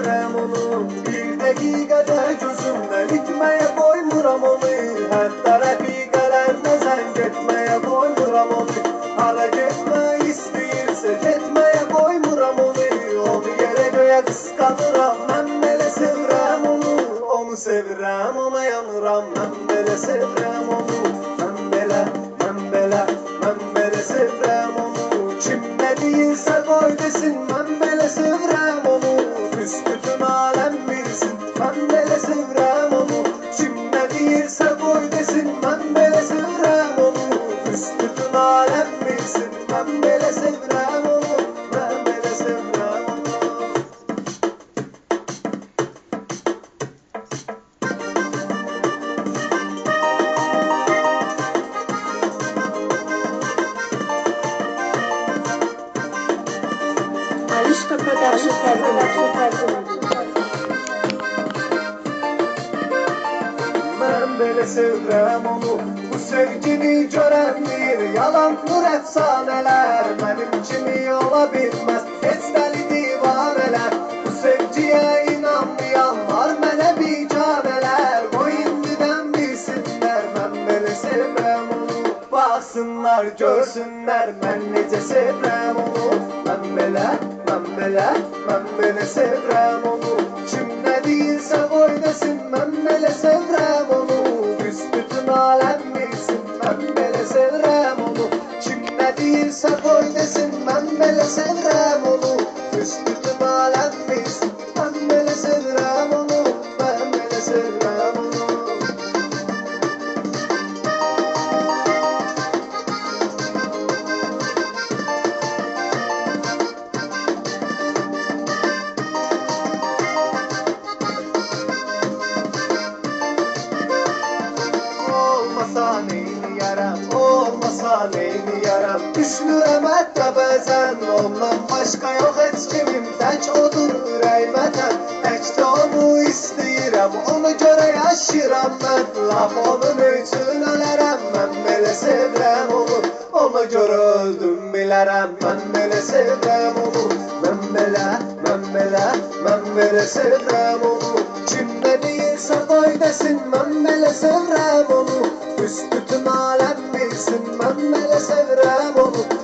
sevrem onu Bir dakikada gözümden itmeye koymuram onu. Hatta dakikalarda sen gitmeye koymuram onu. Hala gitme isteyirse gitmeye koymuram onu. Onu yere göğe kıskanıram Ben böyle sevrem onu. Onu sevrem ona yanıram Ben böyle sevrem onu Alişka Production tercüme Ben böyle sevrem onu. Bu sevgini görendir Yalandır efsaneler Baksınlar görsünler Ben necə sevrem? Onu böyle, ben böyle sevrem. onu olmasa neyini yaram Düşünürəm hətta bəzən, ondan başqa yox heç kimim. Tək odur ürəyimətən, tək də onu istəyirəm Ona görə yaşayıram mən, laf onun üçün ölərəm Mən belə sevirəm onu, ona görə öldüm bilərəm Mən belə sevirəm onu, mən belə, mən belə, mən belə sevirəm onu. Kim ne değilse koy desin ben böyle sevrem onu. Büsbütün alem böyle sevrem onu